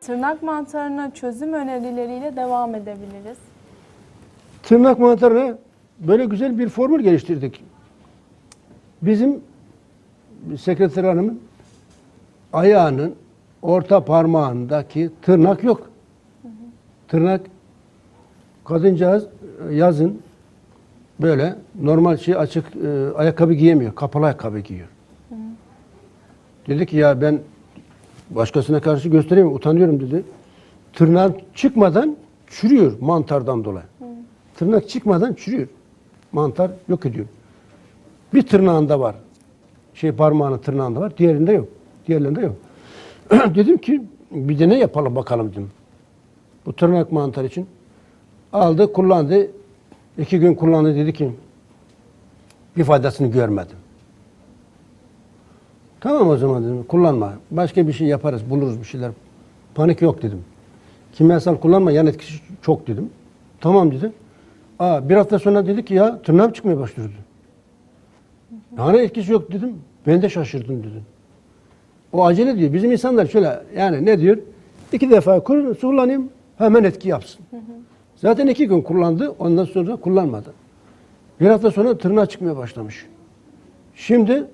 Tırnak mantarına çözüm önerileriyle devam edebiliriz. Tırnak mantarına böyle güzel bir formül geliştirdik. Bizim sekreter hanımın ayağının orta parmağındaki tırnak yok. Tırnak kadıncağız e, yazın böyle normal şey açık e, ayakkabı giyemiyor. Kapalı ayakkabı giyiyor. Dedi ki ya ben başkasına karşı göstereyim utanıyorum dedi. Tırnak çıkmadan çürüyor mantardan dolayı. Tırnak çıkmadan çürüyor. Mantar yok ediyor. Bir tırnağında var. Şey parmağının tırnağında var. Diğerinde yok. Diğerlerinde yok. dedim ki bir de ne yapalım bakalım dedim. Bu tırnak mantar için. Aldı kullandı. İki gün kullandı dedi ki bir faydasını görmedim. Tamam o zaman dedim kullanma. Başka bir şey yaparız buluruz bir şeyler. Panik yok dedim. Kimyasal kullanma yan etkisi çok dedim. Tamam dedi. Aa, bir hafta sonra dedi ki ya tırnağım çıkmaya başladı. Yani etkisi yok dedim. Ben de şaşırdım dedim. O acele diyor. Bizim insanlar şöyle yani ne diyor? İki defa kullanayım hemen etki yapsın. Zaten iki gün kullandı ondan sonra kullanmadı. Bir hafta sonra tırnağı çıkmaya başlamış. Şimdi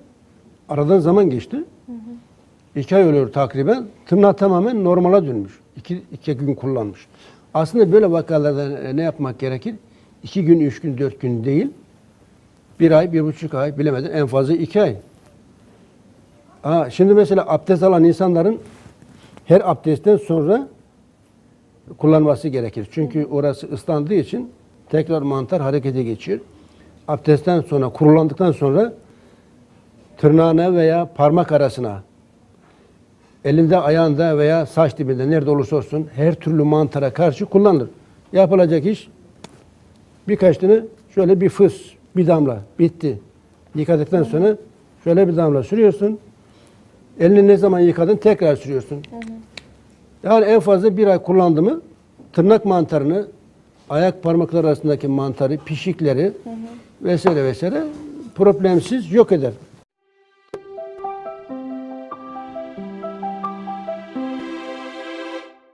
aradan zaman geçti. İki ay oluyor takriben. Tırnağı tamamen normala dönmüş. İki, iki gün kullanmış. Aslında böyle vakalarda ne yapmak gerekir? İki gün, üç gün, dört gün değil. Bir ay, bir buçuk ay bilemedin en fazla iki ay. Ha, şimdi mesela abdest alan insanların her abdestten sonra kullanması gerekir. Çünkü orası ıslandığı için tekrar mantar harekete geçiyor. Abdestten sonra, kurulandıktan sonra tırnağına veya parmak arasına, elinde, ayağında veya saç dibinde nerede olursa olsun her türlü mantara karşı kullanılır. Yapılacak iş birkaç tane şöyle bir fıs, bir damla bitti. Yıkadıktan sonra şöyle bir damla sürüyorsun. Elini ne zaman yıkadın tekrar sürüyorsun. Yani en fazla bir ay kullandı mı tırnak mantarını, ayak parmakları arasındaki mantarı, pişikleri vesaire vesaire problemsiz yok eder.